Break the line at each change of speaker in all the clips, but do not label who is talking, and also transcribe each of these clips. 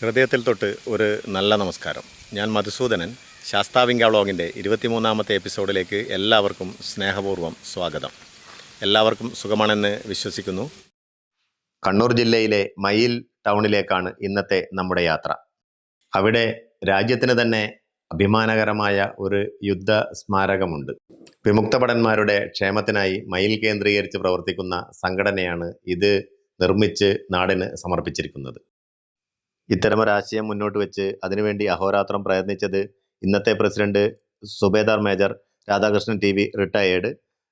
ഹൃദയത്തിൽ തൊട്ട് ഒരു നല്ല നമസ്കാരം. ഞാൻ മധുസൂദനൻ. ശാസ്താവിങ്ക വ്ളോഗിന്റെ ഇരുപത്തിമൂന്നാമത്തെ എപ്പിസോഡിലേക്ക് എല്ലാവർക്കും സ്നേഹപൂർവം സ്വാഗതം. എല്ലാവർക്കും സുഖമാണെന്ന് വിശ്വസിക്കുന്നു. കണ്ണൂർ ജില്ലയിലെ മയിൽ ടൗണിലേക്കാണ് ഇന്നത്തെ നമ്മുടെ യാത്ര. അവിടെ രാജ്യത്തിന് തന്നെ അഭിമാനകരമായ ഒരു യുദ്ധ സ്മാരകമുണ്ട്. വിമുക്തഭടന്മാരുടെ ക്ഷേമത്തിനായി മയിൽ കേന്ദ്രീകരിച്ച് പ്രവർത്തിക്കുന്ന സംഘടനയാണ് ഇത് നിർമ്മിച്ച് നാടിന് സമർപ്പിച്ചിരിക്കുന്നത്. ഇത്തരമൊരാശയം മുന്നോട്ട് വെച്ച് അതിനുവേണ്ടി അഹോരാത്രം പ്രയത്നിച്ചത് ഇന്നത്തെ president subedar major Radhakrishnan T V retired.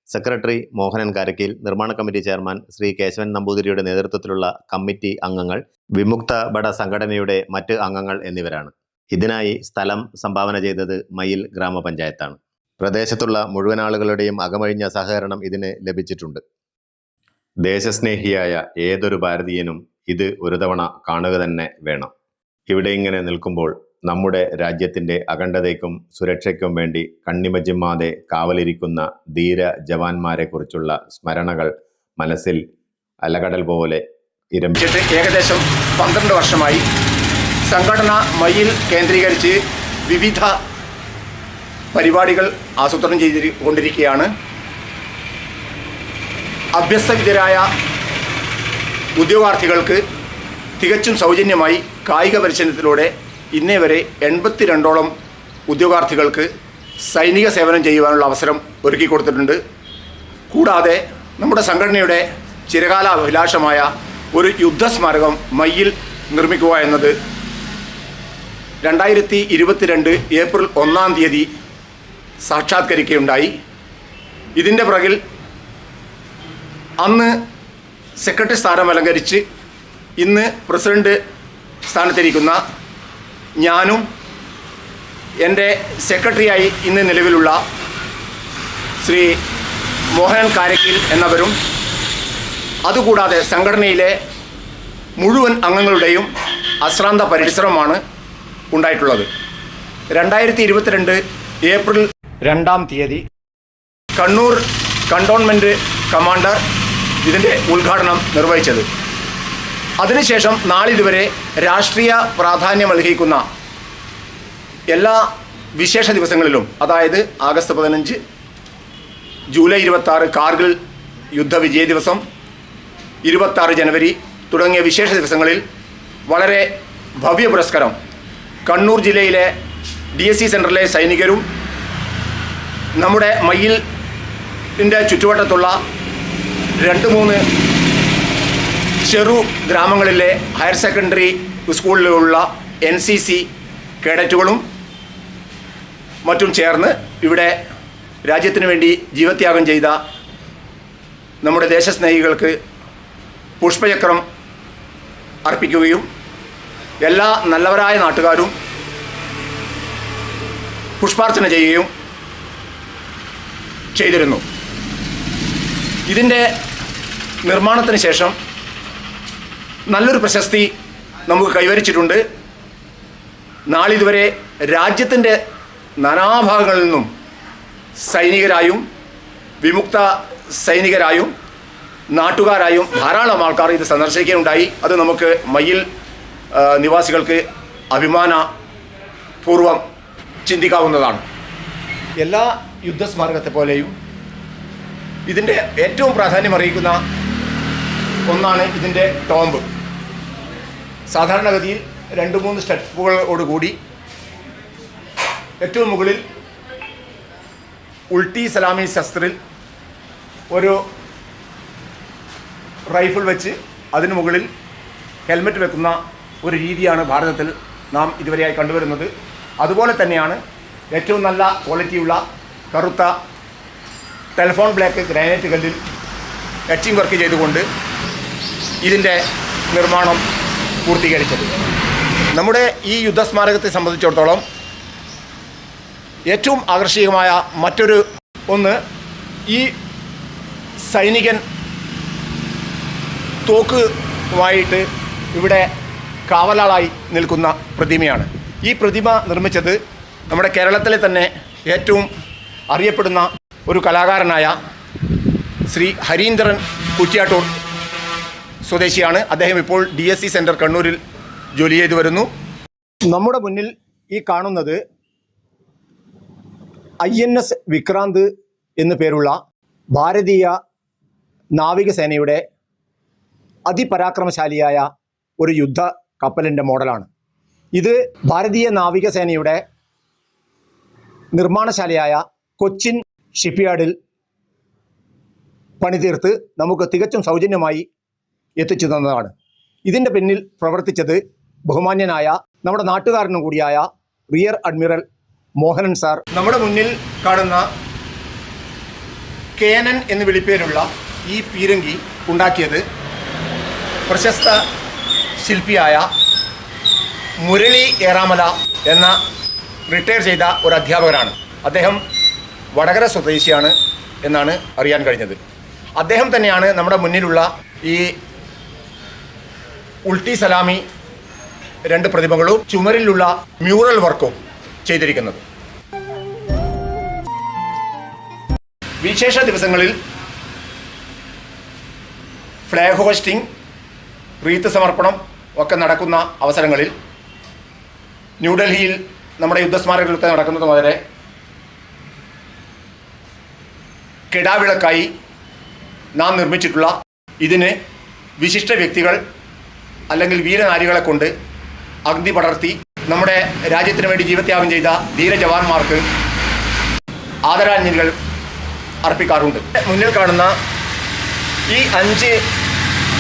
Secretary Mohanan Karakkeel നിർമ്മാണ കമ്മിറ്റി ചെയർമാൻ ശ്രീ കേശവൻ നമ്പൂതിരിയുടെ നേതൃത്വത്തിലുള്ള കമ്മിറ്റി അംഗങ്ങൾ വിമുക്ത ബട സംഘടനയുടെ മറ്റ് അംഗങ്ങൾ എന്നിവരാണ്. ഇതിനായി സ്ഥലം സംഭാവന ചെയ്തത് മയിൽ ഗ്രാമപഞ്ചായത്താണ്. പ്രദേശത്തുള്ള മുഴുവൻ ആളുകളുടെയും അകമഴിഞ്ഞ സഹകരണം ഇതിന് ലഭിച്ചിട്ടുണ്ട്. ദേശസ്നേഹിയായ ഏതൊരു ഭാരതീയനും ഇത് ഒരു തവണ കാണുക തന്നെ വേണം. ഇവിടെ ഇങ്ങനെ നിൽക്കുമ്പോൾ നമ്മുടെ രാജ്യത്തിന്റെ അഖണ്ഡതയ്ക്കും സുരക്ഷയ്ക്കും വേണ്ടി കണ്ണിമജിമ്മാതെ കാവലിരിക്കുന്ന ധീര ജവാന്മാരെക്കുറിച്ചുള്ള സ്മരണകൾ മനസ്സിൽ അലകടൽ പോലെ
ഇരമ്പിച്ചിട്ട് ഏകദേശം പന്ത്രണ്ട് വർഷമായി സംഘടന മയിൽ കേന്ദ്രീകരിച്ച് വിവിധ പരിപാടികൾ ആസൂത്രണം ചെയ്തുകൊണ്ടിരിക്കുകയാണ് അഭ്യസ്തവിദ്യരായ ഉദ്യോഗാർത്ഥികൾക്ക് തികച്ചും സൗജന്യമായി കായിക പരിശീലനത്തിലൂടെ ഇന്നേ വരെ എൺപത്തിരണ്ടോളം ഉദ്യോഗാർത്ഥികൾക്ക് സൈനിക സേവനം ചെയ്യുവാനുള്ള അവസരം ഒരുക്കി കൊടുത്തിട്ടുണ്ട്. കൂടാതെ നമ്മുടെ സംഘടനയുടെ ചിരകാല അഭിലാഷമായ ഒരു യുദ്ധസ്മാരകം മയ്യിൽ നിർമ്മിക്കുക എന്നത് രണ്ടായിരത്തി ഇരുപത്തിരണ്ട് ഏപ്രിൽ ഒന്നാം തീയതി സാക്ഷാത്കരിക്കുകയുണ്ടായി. ഇതിന്റെ പിറകിൽ അന്ന് സെക്രട്ടറി സ്ഥാനം അലങ്കരിച്ച് ഇന്ന് പ്രസിഡന്റ് സ്ഥാനത്തിരിക്കുന്ന ഞാനും എന്റെ സെക്രട്ടറിയായി ഇന്ന് നിലവിലുള്ള ശ്രീ മോഹൻ കാരക്കിൽ എന്നവരും അതുകൂടാതെ സംഘടനയിലെ മുഴുവൻ അംഗങ്ങളുടെയും അശ്രാന്ത പരിശ്രമമാണ് ഉണ്ടായിട്ടുള്ളത്. രണ്ടായിരത്തി ഇരുപത്തിരണ്ട് ഏപ്രിൽ രണ്ടാം തീയതി കണ്ണൂർ കണ്ടോൺമെന്റ് കമാൻഡർ ഇതിന്റെ ഉദ്ഘാടനം നിർവഹിച്ചത്. അതിനുശേഷം നാളിതുവരെ രാഷ്ട്രീയ പ്രാധാന്യം അർഹിക്കുന്ന എല്ലാ വിശേഷ ദിവസങ്ങളിലും അതായത് ആഗസ്റ്റ് പതിനഞ്ച് ജൂലൈ ഇരുപത്തി ആറ് കാർഗിൽ യുദ്ധവിജയ ദിവസം ഇരുപത്താറ് ജനുവരി തുടങ്ങിയ വിശേഷ ദിവസങ്ങളിൽ വളരെ ഭവ്യ പുരസ്കാരം കണ്ണൂർ ജില്ലയിലെ ഡി എസ് സി സെന്ററിലെ സൈനികരും നമ്മുടെ മയ്യിൽ ചുറ്റുവട്ടത്തുള്ള രണ്ട് മൂന്ന് ചെറു ഗ്രാമങ്ങളിലെ ഹയർ സെക്കൻഡറി സ്കൂളിലുള്ള എൻ സി സി കേഡറ്റുകളും മറ്റും ചേർന്ന് ഇവിടെ രാജ്യത്തിന് വേണ്ടി ജീവത്യാഗം ചെയ്ത നമ്മുടെ ദേശസ്നേഹികൾക്ക് പുഷ്പചക്രം അർപ്പിക്കുകയും എല്ലാ നല്ലവരായ നാട്ടുകാരും പുഷ്പാർച്ചന ചെയ്യുകയും ചെയ്തിരുന്നു. ഇതിന്റെ നിർമ്മാണത്തിന് ശേഷം നല്ലൊരു പ്രശസ്തി നമുക്ക് കൈവരിച്ചിട്ടുണ്ട്. നാളിതുവരെ രാജ്യത്തിന്റെ നാനാഭാഗങ്ങളിൽ നിന്നും സൈനികരായും വിമുക്ത സൈനികരായും നാട്ടുകാരായും ധാരാളം ആൾക്കാർ ഇത് സന്ദർശിക്കുകയുണ്ടായി. അത് നമുക്ക് മയിൽ നിവാസികൾക്ക് അഭിമാനപൂർവം ചിന്തിക്കാവുന്നതാണ്. എല്ലാ യുദ്ധസ്മാരകത്തെ പോലെയും ഇതിന്റെ ഏറ്റവും പ്രാധാന്യം അറിയിക്കുന്ന ഒന്നാണ് ഇതിന്റെ ടോംബ്. സാധാരണഗതിയിൽ രണ്ട് മൂന്ന് സ്റ്റെപ്പുകളോടുകൂടി ഏറ്റവും മുകളിൽ ഉൾട്ടി സലാമി ശസ്ത്രിൽ ഒരു റൈഫിൾ വെച്ച് അതിനു മുകളിൽ ഹെൽമെറ്റ് വെക്കുന്ന ഒരു രീതിയാണ് ഭാരതത്തിൽ നാം ഇതുവരെയായി കണ്ടുവരുന്നത്. അതുപോലെ തന്നെയാണ് ഏറ്റവും നല്ല ക്വാളിറ്റിയുള്ള കറുത്ത ടെലിഫോൺ ബ്ലാക്ക് ഗ്രാനൈറ്റ് കല്ലിൽ എച്ചിങ് വർക്ക് ചെയ്തുകൊണ്ട് ഇതിന്റെ നിർമ്മാണം പൂർത്തീകരിച്ചത്. നമ്മുടെ ഈ യുദ്ധസ്മാരകത്തെ സംബന്ധിച്ചിടത്തോളം ഏറ്റവും ആകർഷകമായ മറ്റൊരു ഒന്ന് ഈ സൈനികൻ തോക്കുമായിട്ട് ഇവിടെ കാവലാളായി നിൽക്കുന്ന പ്രതിമയാണ്. ഈ പ്രതിമ നിർമ്മിച്ചത് നമ്മുടെ കേരളത്തിലെ തന്നെ ഏറ്റവും അറിയപ്പെടുന്ന ഒരു കലാകാരനായ ശ്രീ ഹരീന്ദ്രൻ കുറ്റിയാട്ടൂർ സ്വദേശിയാണ്. അദ്ദേഹം ഇപ്പോൾ ഡി എസ് സി സെന്റർ കണ്ണൂരിൽ ജോലി ചെയ്തു വരുന്നു. നമ്മുടെ മുന്നിൽ ഈ കാണുന്നത് ഐ എൻ എസ് വിക്രാന്ത് എന്നു പേരുള്ള ഭാരതീയ നാവികസേനയുടെ അതിപരാക്രമശാലിയായ ഒരു യുദ്ധ കപ്പലിന്റെ മോഡലാണ്. ഇത് ഭാരതീയ നാവികസേനയുടെ നിർമ്മാണശാലയായ കൊച്ചിൻ ഷിപ്പ്യാർഡിൽ പണിതീർത്ത് നമുക്ക് തികച്ചും സൗജന്യമായി എത്തിച്ചു തന്നതാണ്. ഇതിന്റെ പിന്നിൽ പ്രവർത്തിച്ചത് ബഹുമാന്യനായ നമ്മുടെ നാട്ടുകാരനും കൂടിയായ റിയർ അഡ്മിറൽ മോഹനൻ സാർ. നമ്മുടെ മുന്നിൽ കാണുന്ന കേനൻ എന്ന് വിളിപ്പേരുള്ള ഈ പീരങ്കി ഉണ്ടാക്കിയത് പ്രശസ്ത ശില്പിയായ മുരളി ഏറാമല എന്ന റിട്ടയർ ചെയ്ത ഒരു അധ്യാപകനാണ്. അദ്ദേഹം വടകര സ്വദേശിയാണ് എന്നാണ് അറിയാൻ കഴിഞ്ഞത്. അദ്ദേഹം തന്നെയാണ് നമ്മുടെ മുന്നിലുള്ള ഈ ഉൾട്ടി സലാമി രണ്ട് പ്രതിമകളും ചുമരിലുള്ള മ്യൂറൽ വർക്കും ചെയ്തിരിക്കുന്നത്. വിശേഷ ദിവസങ്ങളിൽ ഫ്ലാഗ് ഹോസ്റ്റിംഗ് റീത്ത് സമർപ്പണം ഒക്കെ നടക്കുന്ന അവസരങ്ങളിൽ ന്യൂഡൽഹിയിൽ നമ്മുടെ യുദ്ധസ്മാരകങ്ങളൊക്കെ നടക്കുന്നത് വളരെ കെടാവിളക്കായി നാം നിർമ്മിച്ചിട്ടുള്ള ഇതിന് വിശിഷ്ട വ്യക്തികൾ അല്ലെങ്കിൽ വീരനാരികളെ കൊണ്ട് അഗ്നി പടർത്തി നമ്മുടെ രാജ്യത്തിന് വേണ്ടി ജീവത്യാഗം ചെയ്ത ധീര ജവാന്മാർക്ക് ആദരാഞ്ജലികൾ അർപ്പിക്കാറുണ്ട്. മുന്നിൽ കാണുന്ന ഈ അഞ്ച്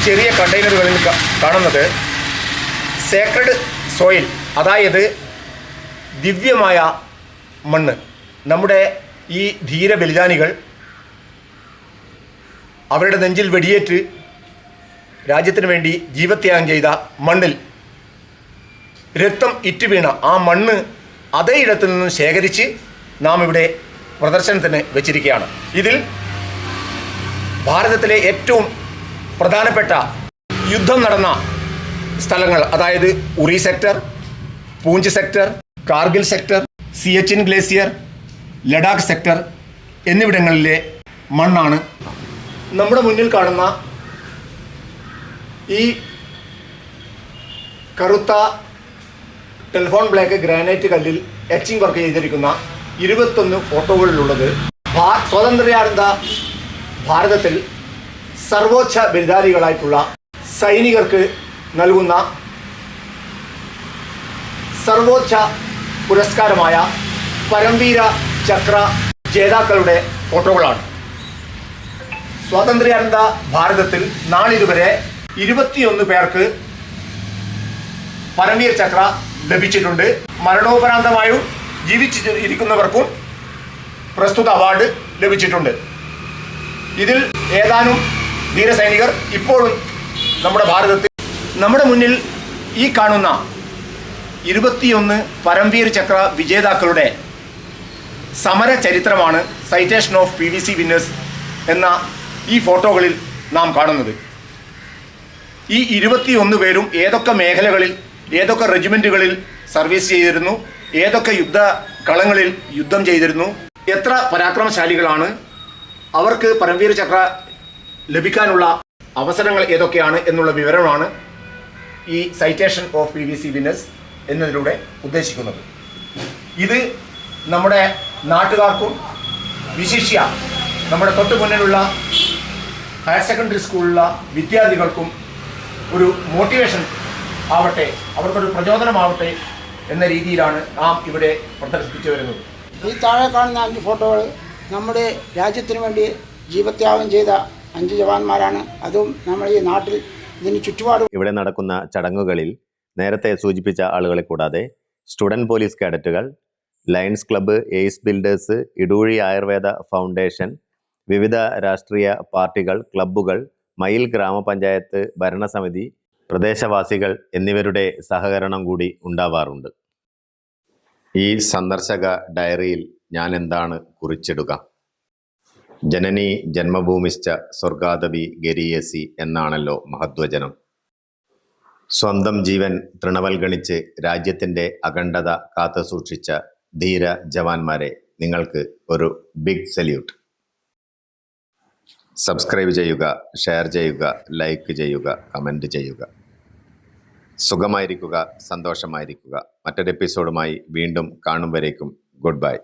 ചെറിയ കണ്ടെയ്നറുകളിൽ കാണുന്നത് സേക്രഡ് സോയിൽ അതായത് ദിവ്യമായ മണ്ണ്. നമ്മുടെ ഈ ധീര ബലിദാനികൾ അവരുടെ നെഞ്ചിൽ വെടിയേറ്റ് രാജ്യത്തിന് വേണ്ടി ജീവത്യാഗം ചെയ്ത മണ്ണിൽ രക്തം ഇറ്റ് വീണ ആ മണ്ണ് അതേ ഇടത്തു നിന്നും ശേഖരിച്ച് നാം ഇവിടെ പ്രദർശനത്തിന് വെച്ചിരിക്കുകയാണ്. ഇതിൽ ഭാരതത്തിലെ ഏറ്റവും പ്രധാനപ്പെട്ട യുദ്ധം നടന്ന സ്ഥലങ്ങൾ അതായത് Uri sector Poonch sector Kargil sector Siachen glacier Ladakh sector എന്നിവിടങ്ങളിലെ മണ്ണാണ് നമ്മുടെ മുന്നിൽ കാണുന്ന ഈ കറുത്ത ടെലിഫോൺ ബ്ലാക്ക് ഗ്രാനൈറ്റ് കല്ലിൽ എച്ചിങ് വർക്ക് ചെയ്തിരിക്കുന്ന ഇരുപത്തൊന്ന് ഫോട്ടോകളിലുള്ളത് ഭാ- സ്വാതന്ത്ര്യാനന്ദ ഭാരതത്തിൽ സർവോച്ച ബലിദാരികളായിട്ടുള്ള സൈനികർക്ക് നൽകുന്ന സർവോച്ച പുരസ്കാരമായ പരംവീര ചക്ര ജേതാക്കളുടെ ഫോട്ടോകളാണ്. സ്വാതന്ത്ര്യാനന്ദ ഭാരതത്തിൽ നാളിതുവരെ ഇരുപത്തിയൊന്ന് പേർക്ക് പരമീർ ചക്ര ലഭിച്ചിട്ടുണ്ട്. മരണോപരാന്തമായും ജീവിച്ചു ഇരിക്കുന്നവർക്കും പ്രസ്തുത അവാർഡ് ലഭിച്ചിട്ടുണ്ട്. ഇതിൽ ഏതാനും ധീരസൈനികർ ഇപ്പോഴും നമ്മുടെ ഭാരതത്തിൽ നമ്മുടെ മുന്നിൽ ഈ കാണുന്ന ഇരുപത്തിയൊന്ന് പരംവീർ ചക്ര വിജേതാക്കളുടെ സമര ചരിത്രമാണ് citation of P V C winners എന്ന ഈ ഫോട്ടോകളിൽ നാം കാണുന്നത്. ഈ ഇരുപത്തിയൊന്ന് പേരും ഏതൊക്കെ മേഖലകളിൽ ഏതൊക്കെ റെജിമെന്റുകളിൽ സർവീസ് ചെയ്തിരുന്നു ഏതൊക്കെ യുദ്ധ കളങ്ങളിൽ യുദ്ധം ചെയ്തിരുന്നു എത്ര പരാക്രമശാലികളാണ് അവർക്ക് പരംവീർ ചക്ര ലഭിക്കാനുള്ള അവസരങ്ങൾ ഏതൊക്കെയാണ് എന്നുള്ള വിവരമാണ് ഈ citation of P V C winners എന്നതിലൂടെ ഉദ്ദേശിക്കുന്നത്. ഇത് നമ്മുടെ നാട്ടുകാർക്കും വിശിഷ്യ നമ്മുടെ തൊട്ടു മുന്നിലുള്ള ഹയർ സെക്കൻഡറി സ്കൂളിലെ വിദ്യാർത്ഥികൾക്കും ഒരു മോട്ടിവേഷൻ ആവട്ടെ അവർക്കൊരു പ്രചോദനമാവട്ടെ എന്ന രീതിയിലാണ് നാം ഇവിടെ പ്രദർശിപ്പിച്ചു വരുന്നത്.
ഈ താഴെ കാണുന്ന അഞ്ച് ഫോട്ടോകൾ നമ്മുടെ രാജ്യത്തിന് വേണ്ടി ജീവത്യാഗം ചെയ്ത അഞ്ച് ജവാന്മാരാണ്. അതും നമ്മൾ ഈ നാട്ടിൽ ഇതിന് ചുറ്റുപാട്
ഇവിടെ നടക്കുന്ന ചടങ്ങുകളിൽ നേരത്തെ സൂചിപ്പിച്ച ആളുകളെ കൂടാതെ student police കാഡറ്റുകൾ lions club ace builders Idoozhi Ayurveda foundation വിവിധ രാഷ്ട്രീയ പാർട്ടികൾ ക്ലബ്ബുകൾ മയിൽ ഗ്രാമപഞ്ചായത്ത് ഭരണസമിതി പ്രദേശവാസികൾ എന്നിവരുടെ സഹകരണം കൂടി ഉണ്ടാവാറുണ്ട്. ഈ സന്ദർശക ഡയറിയിൽ ഞാൻ എന്താണ് കുറിച്ചിടുക? ജനനി ജന്മഭൂമിശ്ച സ്വർഗാദവി ഗരീയസി എന്നാണല്ലോ മഹത്വജനം. സ്വന്തം ജീവൻ തൃണവൽഗണിച്ച് രാജ്യത്തിന്റെ അഖണ്ഡത കാത്തുസൂക്ഷിച്ച ധീര ജവാന്മാരെ നിങ്ങൾക്ക് ഒരു ബിഗ് സല്യൂട്ട്. സബ്സ്ക്രൈബ് ചെയ്യുക ഷെയർ ചെയ്യുക ലൈക്ക് ചെയ്യുക കമന്റ് ചെയ്യുക. സുഖമായിരിക്കുക സന്തോഷമായിരിക്കുക. മറ്റൊരു എപ്പിസോഡുമായി വീണ്ടും കാണും വരേക്കും. Good bye.